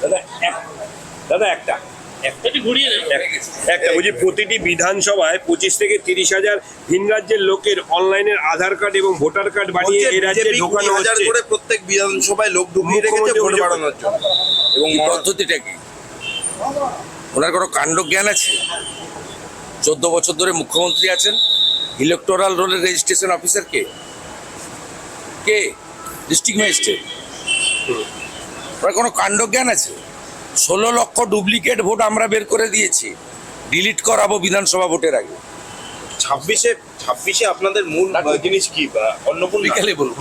দাদা একটা। একটা একটা বলছি প্রতিটি বিধানসভায় পঁচিশ থেকে তিরিশ হাজার ভিন রাজ্যের লোকের অনলাইনের আধার কার্ড এবং ভোটার কার্ড বানিয়ে এই রাজ্যে ঢোকানো হচ্ছে। করে প্রত্যেক বিধানসভায় লোক ঢুকিয়ে রেখেছে ভোট বাড়ানোর জন্য। এবং পদ্ধতিটা কি? ওনার কোনো কাণ্ড জ্ঞান আছে? চোদ্দ বছর ধরে মুখ্যমন্ত্রী আছেন। ইলেকটোরাল রোলের রেজিস্ট্রেশন অফিসার কে? কে? ডিস্ট্রিক্ট ম্যাজিস্ট্রেট ওনার কোনো কাণ্ডজ্ঞান আছে? ষোলো লক্ষ ডুপ্লিকেট ভোট আমরা বের করে দিয়েছি। ডিলিট করাবো বিধানসভা ভোটের আগে। ছাব্বিশে ছাব্বিশে আপনাদের মূল জিনিস কি? বা অন্য বিকালে বলব।